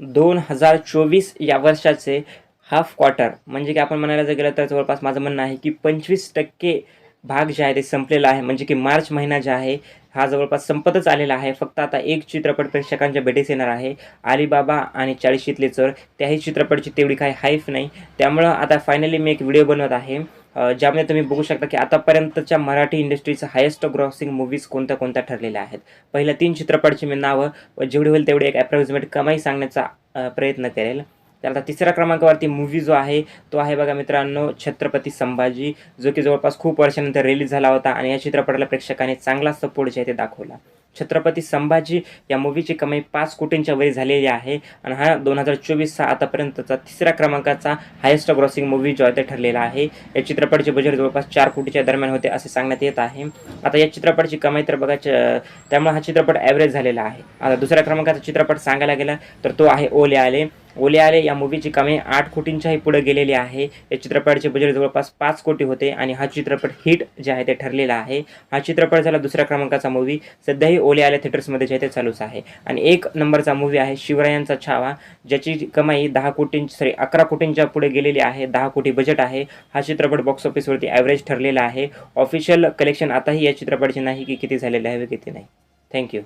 दोन हजार चोवीस या वर्षाचे हाफ क्वार्टर म्हणजे की आपण म्हणायला जर गेलं तर जवळपास माझं म्हणणं आहे की पंचवीस टक्के भाग जे आहे ते संपलेला आहे. म्हणजे की मार्च महिना जे आहे हा जवळपास संपतच आलेला आहे. फक्त आता एक चित्रपट प्रेक्षकांच्या भेटीस येणार आहे. अलिबाबा आणि चाळीशीतले चोर. त्याही चित्रपटची तेवढी काही हाईफ नाही. त्यामुळं आता फायनली मी एक व्हिडिओ बनवत आहे. ज्यामध्ये तुम्ही बघू शकता की आतापर्यंतच्या मराठी इंडस्ट्रीचं हायेस्ट ग्रॉसिंग मूवीज कोणत्या कोणत्या ठरलेल्या आहेत? पहिल्या तीन चित्रपटची मी नावं व जेवढी होईल तेवढी एक अप्रॉक्सिमेट कमाई सांगण्याचा प्रयत्न करेल. तर आता तिसऱ्या क्रमांकावरती मूवी जो आहे तो आहे बघा मित्रांनो छत्रपती संभाजी जो की जवळपास खूप वर्षानंतर रिलीज झाला होता आणि या चित्रपटाला प्रेक्षकांनी चांगला सपोर्ट जे आहे ते दाखवला. छत्रपती संभाजी या मूवीची कमाई पाच कोटींच्या वरी झालेली आहे. आणि हा दोन हजार चोवीसचा आतापर्यंतचा तिसऱ्या क्रमांकाचा हायेस्ट ग्रॉसिंग मूवी जो आहे ते ठरलेला आहे. या चित्रपटाचे बजेट जवळपास चार कोटीच्या दरम्यान होते असे सांगण्यात येत आहे. आता या चित्रपटाची कमाई तर बघा च- त्यामुळे हा चित्रपट ॲव्हरेज झालेला आहे. आता दुसऱ्या क्रमांकाचा चित्रपट सांगायला गेला तर तो आहे ओले आले. ओले आले. या मूवीची कामे आठ कोटींच्याही पुढे गेलेली आहे. या चित्रपटाचे बजेट जवळपास पाच कोटी होते आणि हा चित्रपट हिट जे आहे ते ठरलेला आहे. हा चित्रपट झाला दुसऱ्या क्रमांकाचा मूवी सध्याही ओले आले थिएटर्समध्ये जे आहे ते चालूच आहे. आणि एक नंबरचा मूवी आहे शिवरायांचा छावा ज्याची कमाई दहा कोटींची सॉरी अकरा कोटींच्या पुढे गेलेली आहे. दहा कोटी बजेट आहे. हा चित्रपट बॉक्स ऑफिसवरती ॲव्हरेज ठरलेला आहे. ऑफिशियल कलेक्शन आताही या चित्रपटाचे नाही की किती झालेले आहे व किती नाही. थँक्यू